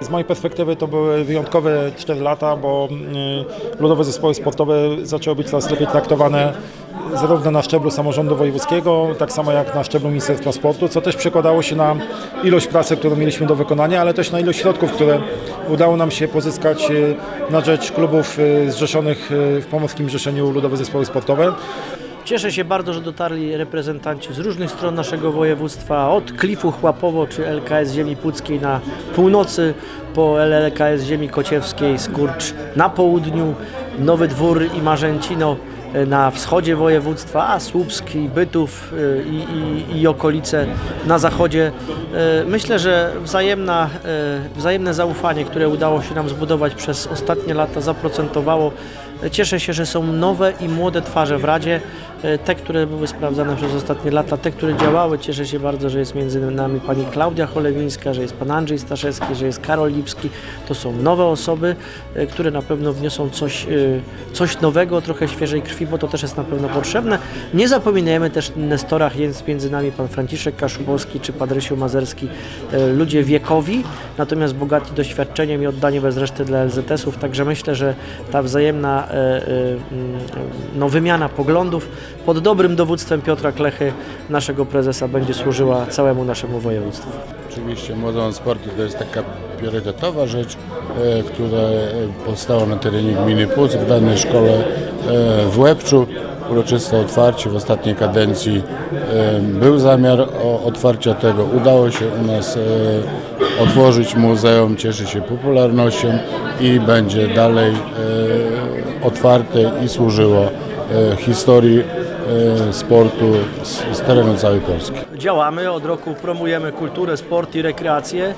Z mojej perspektywy to były wyjątkowe 4 lata, bo y, ludowe zespoły sportowe zaczęły być coraz lepiej traktowane zarówno na szczeblu samorządu wojewódzkiego, tak samo jak na szczeblu Ministerstwa Sportu, co też przekładało się na ilość pracy, którą mieliśmy do wykonania, ale też na ilość środków, które udało nam się pozyskać y, na rzecz klubów y, zrzeszonych w Pomorskim Zrzeszeniu Ludowe Zespoły Sportowe. Cieszę się bardzo, że dotarli reprezentanci z różnych stron naszego województwa, od Klifu Chłapowo czy LKS Ziemi Puckiej na północy, po LLKS Ziemi Kociewskiej, Skurcz na południu, Nowy Dwór i Marzęcino e, na wschodzie województwa, a Słupsk i Bytów e, i, i, i okolice na zachodzie. E, Myślę, że wzajemna, e, wzajemne zaufanie, które udało się nam zbudować przez ostatnie lata zaprocentowało Cieszę się, że są nowe i młode twarze w Radzie, e, te, które były sprawdzane przez ostatnie lata, te, które działały. Cieszę się bardzo, że jest między nami pani Klaudia Cholewińska, że jest pan Andrzej Staszewski, że jest Karol Lipski. To są nowe osoby, e, które na pewno wniosą coś, e, coś nowego, trochę świeżej krwi, bo to też jest na pewno potrzebne. Nie zapominajmy też o nestorach, jest między nami pan Franciszek Kaszubowski czy pan Rysiu Mazerski, e, ludzie wiekowi, natomiast bogati doświadczeniem i oddanie bez reszty dla LZS-ów, także myślę, że ta wzajemna e, e, mm, no, wymiana poglądów pod dobrym dowództwem Piotra Klechy, naszego prezesa, będzie służyła całemu naszemu województwu. Oczywiście Muzeum Sportu to jest taka priorytetowa rzecz, e, która e, powstała na terenie gminy Puck w danej szkole e, w Łebczu. Uroczyste otwarcie w ostatniej kadencji e, był zamiar otwarcia tego. Udało się u nas otworzyć muzeum, cieszy się popularnością i będzie dalej otwarte i służyło historii sportu z terenu całej Polski. Działamy, od roku promujemy kulturę, sport i rekreację.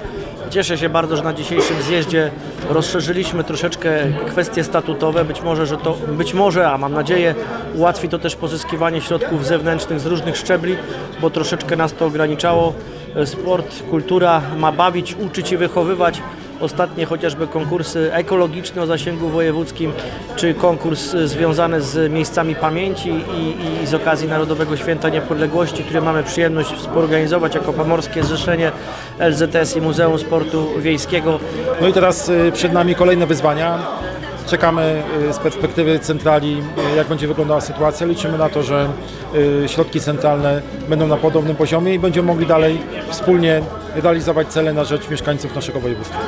Cieszę się bardzo, że na dzisiejszym zjeździe rozszerzyliśmy troszeczkę kwestie statutowe. Być może, że to, być może, a mam nadzieję, ułatwi to też pozyskiwanie środków zewnętrznych z różnych szczebli, bo troszeczkę nas to ograniczało. Sport, kultura ma bawić, uczyć i wychowywać. Ostatnie chociażby konkursy ekologiczne o zasięgu wojewódzkim, czy konkurs y, związany z miejscami pamięci i, i z okazji Narodowego Święta Niepodległości, który mamy przyjemność współorganizować jako Pomorskie Zrzeszenie LZS i Muzeum Sportu Wiejskiego. No i teraz y, przed nami kolejne wyzwania. Czekamy y, z perspektywy centrali, jak będzie wyglądała sytuacja. Liczymy na to, że środki centralne będą na podobnym poziomie i będziemy mogli dalej wspólnie realizować cele na rzecz mieszkańców naszego województwa.